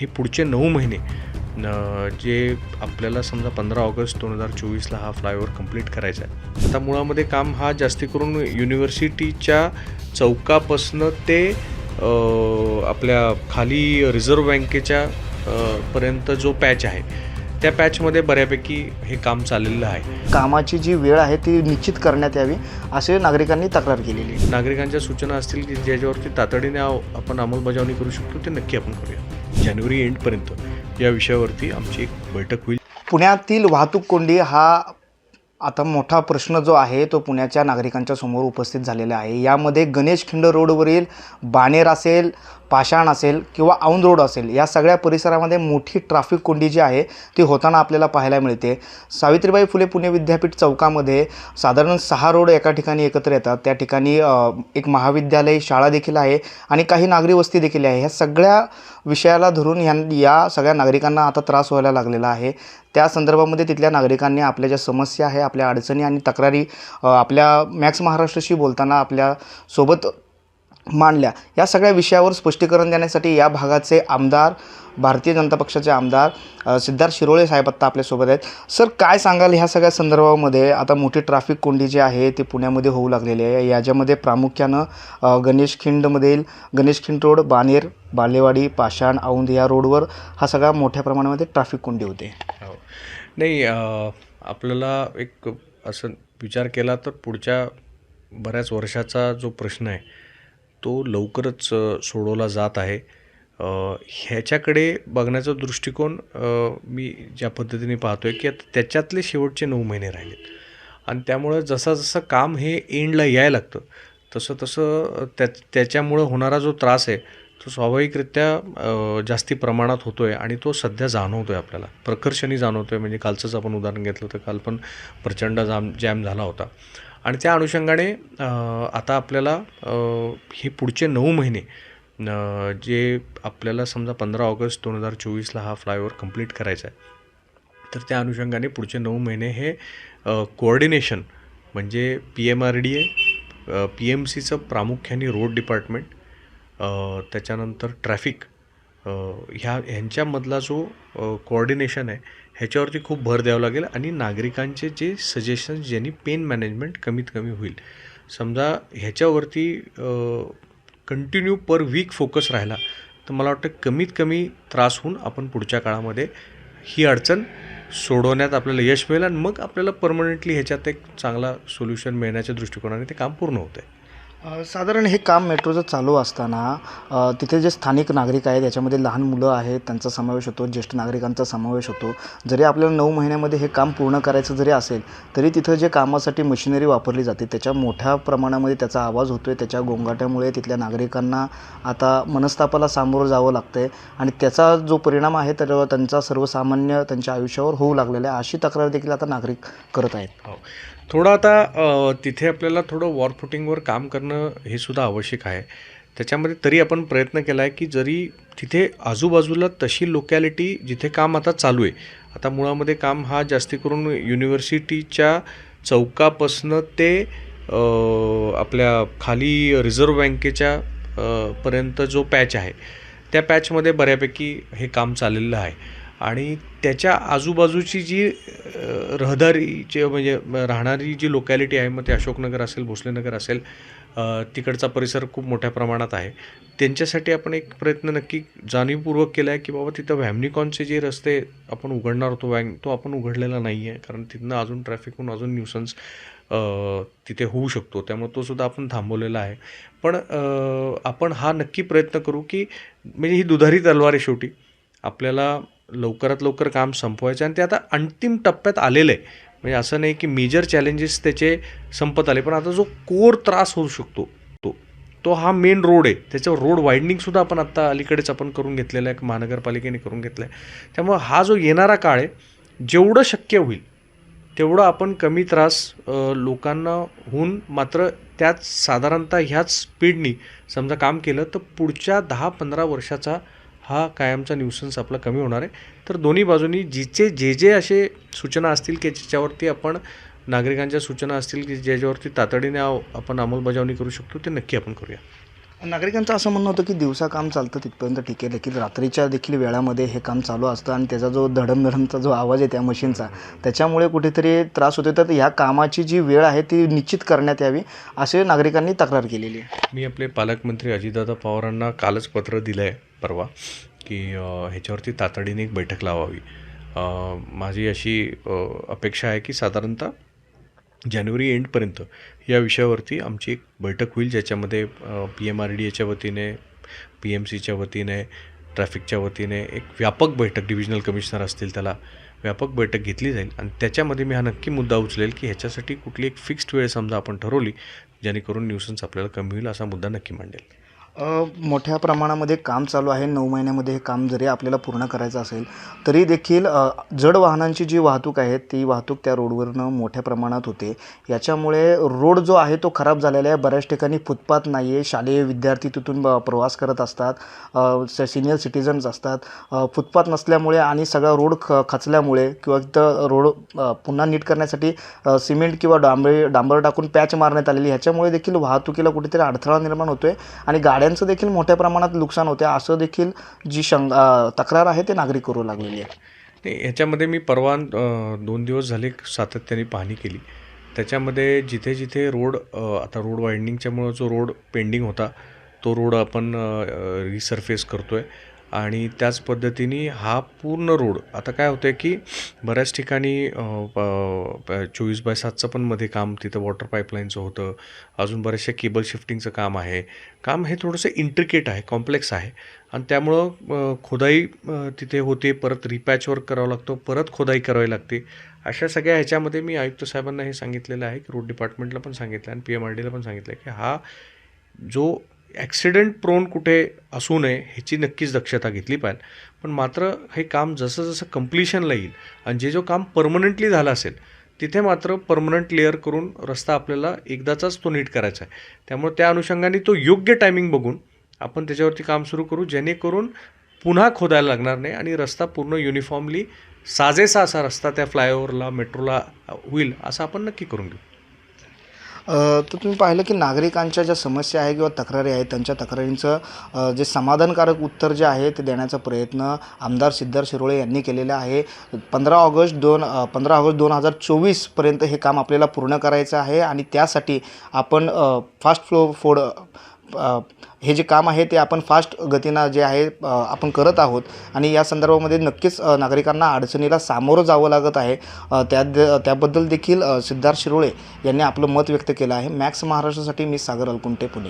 हे पुढचे नऊ महिने जे आपल्याला समजा पंधरा ऑगस्ट दोन हजार चोवीसला हा फ्लायओव्हर कंप्लीट करायचा आहे. आता मुळामध्ये काम हा जास्ती करून युनिव्हर्सिटीच्या चौकापासनं ते आपल्या खाली रिझर्व्ह बँकेच्या पर्यंत जो पॅच आहे त्या पॅचमध्ये बऱ्यापैकी हे काम चाललेलं आहे. कामाची जी वेळ आहे ती निश्चित करण्यात यावी असे नागरिकांनी तक्रार केलेली आहे. नागरिकांच्या सूचना असतील की ज्याच्यावरती तातडीने आपण अंमलबजावणी करू शकतो ते नक्की आपण करूया. जानेवारी एंडपर्यंत. या विषयावरती आमची एक बैठक होईल. पुण्यातील वाहतूक कोंडी हा आता मोठा प्रश्न जो आहे तो पुण्याच्या नागरिकांच्या समोर उपस्थित झालेला आहे. यामध्ये गणेश खिंड रोडवरील बाणेर असेल पाषाण असेल किंवा औंध रोड असेल या सगळ्या परिसरामध्ये मोठी ट्राफिक कोंडी जी आहे ती होताना आपल्याला पाहायला मिळते. सावित्रीबाई फुले पुणे विद्यापीठ चौकामध्ये साधारण सहा रोड एका ठिकाणी एकत्र येतात. त्या ठिकाणी एक महाविद्यालय शाळा देखील आहे आणि काही नागरी वस्ती देखील आहे. ह्या सगळ्या विषयाला धरून ह्या या सगळ्या नागरिकांना आता त्रास व्हायला लागलेला आहे. त्या संदर्भामध्ये तिथल्या नागरिकांनी आपल्या ज्या समस्या आहे आपल्या अडचणी आणि तक्रारी आपल्या मॅक्स महाराष्ट्राशी बोलताना आपल्यासोबत मांडल्या. या सगळ्या विषयावर स्पष्टीकरण देण्यासाठी या भागाचे आमदार भारतीय जनता पक्षाचे आमदार सिद्धार्थ शिरोळे साहेब आत्ता आपल्यासोबत आहेत. सर काय सांगाल ह्या सगळ्या संदर्भामध्ये? आता मोठी ट्रॅफिक कोंडी जी आहे ती पुण्यामध्ये होऊ लागलेली आहे. याच्यामध्ये प्रामुख्यानं गणेशखिंडमधील गणेश खिंडमधील गणेश खिंड रोड बानेर बालेवाडी पाषाण औंध या रोडवर हा सगळा मोठ्या प्रमाणामध्ये ट्रॅफिक कोंडी होते. हो. नाही आपल्याला एक असं विचार केला तर पुढच्या बऱ्याच वर्षाचा जो प्रश्न आहे तो लवकरच सोडवला जात आहे. ह्याच्याकडे बघण्याचा दृष्टिकोन मी ज्या पद्धतीने पाहतो आहे की आता त्याच्यातले शेवटचे नऊ महिने राहिलेत. आणि त्यामुळं जसा जसं काम हे एंडला यायला लागतं तसं तसं त्या त्याच्यामुळं होणारा जो त्रास आहे तो स्वाभाविकरित्या जास्ती प्रमाणात होतो आहे आणि तो सध्या जाणवतो आहे आपल्याला. प्रकर्षणी जाणवतो आहे म्हणजे कालचंच आपण उदाहरण घेतलं तर काल पण प्रचंड जाम जॅम झाला होता. आणि त्या अनुषंगाने आता आपल्याला हे पुढचे नऊ महिने जे आपल्याला समजा पंधरा ऑगस्ट दोन हजार चोवीसला हा फ्लायओव्हर कंप्लीट करायचा आहे तर त्या अनुषंगाने पुढचे नऊ महिने हे कोऑर्डिनेशन म्हणजे P M R D A P M सीचं प्रामुख्याने रोड डिपार्टमेंट त्याच्यानंतर ट्रॅफिक ह्या ह्यांच्यामधला जो कोऑर्डिनेशन आहे ह्याच्यावरती खूप भर द्यावं लागेल आणि नागरिकांचे जे सजेशन्स ज्यांनी पेन मॅनेजमेंट कमीत कमी होईल. समजा ह्याच्यावरती कंटिन्यू पर वीक फोकस राहिला तर मला वाटतं कमीत कमी त्रास होऊन आपण पुढच्या काळामध्ये ही अडचण सोडवण्यात आपल्याला यश मिळेल आणि मग आपल्याला परमनंटली ह्याच्यात एक चांगला सोल्युशन मिळण्याच्या दृष्टिकोनाने ते काम पूर्ण होतं आहे साधारण हे काम मेट्रोचं चालू असताना तिथे जे स्थानिक नागरिक आहेत याच्यामध्ये लहान मुलं आहेत त्यांचा समावेश होतो ज्येष्ठ नागरिकांचा समावेश होतो. जरी आपल्याला नऊ महिन्यामध्ये हे काम पूर्ण करायचं जरी असेल तरी तिथं जे कामासाठी मशिनरी वापरली जाते त्याच्या मोठ्या प्रमाणामध्ये त्याचा आवाज होतो आहे त्याच्या गोंगाट्यामुळे तिथल्या नागरिकांना आता मनस्तापाला सामोरं जावं लागतं आहे आणि त्याचा जो परिणाम आहे तर त्यांचा सर्वसामान्य त्यांच्या आयुष्यावर होऊ लागलेला आहे अशी तक्रार देखील आता नागरिक करत आहेत. हो. थोडं आता तिथे आपल्याला थोडं वॉर फुटिंगवर काम करणं हे सुद्धा आवश्यक आहे. त्याच्यामध्ये तरी आपण प्रयत्न केला आहे की जरी तिथे आजूबाजूला तशी लोकॅलिटी जिथे काम आता चालू आहे. आता मुळामध्ये काम हा जास्ती करून युनिव्हर्सिटीच्या चौकापासनं ते आपल्या खाली रिझर्व्ह बँकेच्या पर्यंत जो पॅच आहे त्या पॅचमध्ये बऱ्यापैकी हे काम चाललेलं आहे. आणि त्याच्या आजूबाजूची जी रहदारीचे म्हणजे राहणारी जी लोकॅलिटी आहे मग ते अशोकनगर असेल भोसलेनगर असेल तिकडचा परिसर खूप मोठ्या प्रमाणात आहे. त्यांच्यासाठी आपण एक प्रयत्न नक्की जाणीवपूर्वक केला आहे की बाबा तिथं व्हॅमनिकॉनचे जे रस्ते आपण उघडणार होतो वॅन तो आपण उघडलेला नाही आहे कारण तिथनं अजून ट्रॅफिक होऊन अजून न्यूसन्स तिथे होऊ शकतो. त्यामुळे तो सुद्धा आपण थांबवलेला आहे. पण आपण हा नक्की प्रयत्न करू की म्हणजे ही दुधारी तलवार आहे शेवटी. आपल्याला लवकरात लवकर काम संपवायचं आणि ते आता अंतिम टप्प्यात आलेलं. आहे म्हणजे असं नाही की मेजर चॅलेंजेस त्याचे संपत आले पण आता जो कोर त्रास होऊ शकतो तो तो हा मेन रोड आहे. त्याच्यावर रोड वाईडनिंगसुद्धा आपण आत्ता अलीकडेच आपण करून घेतलेला आहे महानगरपालिकेने करून घेतला आहे त्यामुळं हा जो येणारा काळ आहे जेवढं शक्य होईल तेवढं आपण कमी त्रास लोकांना होऊन मात्र त्याच साधारणतः ह्याच स्पीडनी समजा काम केलं तर पुढच्या दहा पंधरा वर्षाचा हा कायमचा न्यूसन्स आपला कमी होणार आहे. तर दोन्ही बाजूनी जिचे जे जे असे सूचना असतील की ज्याच्यावरती आपण नागरिकांच्या सूचना असतील की ज्याच्यावरती तातडीने आपण अंमलबजावणी करू शकतो ते नक्की आपण करूया. नागरिकांचं असं म्हणणं होतं की दिवसा काम चालतं तिथपर्यंत ठीक आहे. देखील रात्रीच्या देखील वेळामध्ये हे काम चालू असतं आणि त्याचा जो धडमधडमचा जो आवाज आहे त्या मशीनचा त्याच्यामुळे कुठेतरी त्रास होतो तर ह्या कामाची जी वेळ आहे ती निश्चित करण्यात यावी असे नागरिकांनी तक्रार केलेली आहे. मी आपले पालकमंत्री अजितदादा पवारांना कालच पत्र दिलं आहे परवा की ह्याच्यावरती तातडीने एक बैठक लावावी. माझी अशी अपेक्षा आहे की साधारणतः जानेवारी एंडपर्यंत या विषयावरती आमची एक बैठक होईल ज्याच्यामध्ये पी एम आर डी एच्या वतीने पी एम सीच्या वतीने ट्रॅफिकच्या वतीने एक व्यापक बैठक डिव्हिजनल कमिशनर असतील त्याला व्यापक बैठक घेतली जाईल. आणि त्याच्यामध्ये मी हा नक्की मुद्दा उचलेल की ह्याच्यासाठी कुठली एक फिक्स्ड वेळ समजा आपण ठरवली जेणेकरून न्यूसन्स आपल्याला कमी होईल असा मुद्दा नक्की मांडेल. मोठ्या प्रमाणामध्ये काम चालू आहे. नऊ महिन्यामध्ये हे काम जरी आपल्याला पूर्ण करायचं असेल तरी देखील जड वाहनांची जी वाहतूक आहे ती वाहतूक त्या रोडवरनं मोठ्या प्रमाणात होते. याच्यामुळे रोड जो आहे तो खराब झालेला आहे. बऱ्याच ठिकाणी फुटपाथ नाही आहे शालेय विद्यार्थी तिथून प्रवास करत असतात. सिनियर सिटिझन्स असतात. फुटपाथ नसल्यामुळे आणि सगळा रोड ख खचल्यामुळे किंवा तिथं रोड पुन्हा नीट करण्यासाठी सिमेंट किंवा डांबरे डांबर टाकून पॅच मारण्यात आलेली ह्याच्यामुळे देखील वाहतुकीला कुठेतरी अडथळा निर्माण होतो आहे आणि त्यांचं देखील मोठ्या प्रमाणात नुकसान होते असं देखील जी शंग तक्रार आहे ते नागरिक करू लागलेली आहे. नाही ह्याच्यामध्ये मी परवा दोन दिवस झाले सातत्याने पाहणी केली. त्याच्यामध्ये जिथे जिथे रोड आता रोड वायंडिंगच्यामुळं जो रोड पेंडिंग होता तो रोड आपण रिसर्फेस करतो आहे आणि त्याच पद्धतीने हा पूर्ण रोड आता काय होतं आहे की बऱ्याच ठिकाणी प- चोवीस बाय सातचं पण मध्ये काम तिथं वॉटर पाईपलाईनचं होतं. अजून बऱ्याचशा केबल शिफ्टिंगचं काम आहे. काम हे थोडंसं इंट्रिकेट आहे कॉम्प्लेक्स आहे. आणि त्यामुळं खोदाई तिथे होते परत रिपॅच वर्क करावं लागतो परत खोदाई करावी लागते. अशा सगळ्या ह्याच्यामध्ये मी आयुक्त साहेबांना हे सांगितलेलं आहे की रोड डिपार्टमेंटला पण सांगितलं आणि पी एम आर डीला पण सांगितलं आहे की हा जो ॲक्सिडेंट प्रोन कुठे असू नये ह्याची नक्कीच दक्षता घेतली पाहिजे. पण मात्र हे काम जसं जसं कम्प्लिशनला येईल आणि जे जो काम परमनंटली झालं असेल तिथे मात्र परमनंट लेअर करून रस्ता आपल्याला एकदाचाच तो नीट करायचा आहे. त्यामुळे त्या अनुषंगाने तो योग्य टायमिंग बघून आपण त्याच्यावरती काम सुरू करू जेणेकरून पुन्हा खोदायला लागणार नाही आणि रस्ता पूर्ण युनिफॉर्मली साजेसा असा रस्ता त्या फ्लायओव्हरला मेट्रोला होईल असं आपण नक्की करून घेऊ. तर तुम्ही पाहिलं की नागरिकांच्या ज्या समस्या आहे किंवा तक्रारी आहेत त्यांच्या तक्रारींचं जे समाधानकारक उत्तर जे आहे ते देण्याचा प्रयत्न आमदार सिद्धार्थ शिरोळे यांनी केलेला आहे. पंधरा ऑगस्ट दोन पंधरा ऑगस्ट दोन हजार चोवीसपर्यंत हे काम आपल्याला पूर्ण करायचं आहे आणि त्यासाठी आपण फास्ट फ्लो फोड हे जे काम आहे ते आपण फास्ट गतीनं जे आहे आपण करत आहोत. आणि या संदर्भामध्ये नक्कीच नागरिकांना अडचणीला सामोरं जावं लागत आहे. त्या त्या त्याबद्दल देखील सिद्धार्थ शिरोळे यांनी आपलं मत व्यक्त केलं आहे. मॅक्स महाराष्ट्रासाठी मी सागर अलकुंटे पुणे.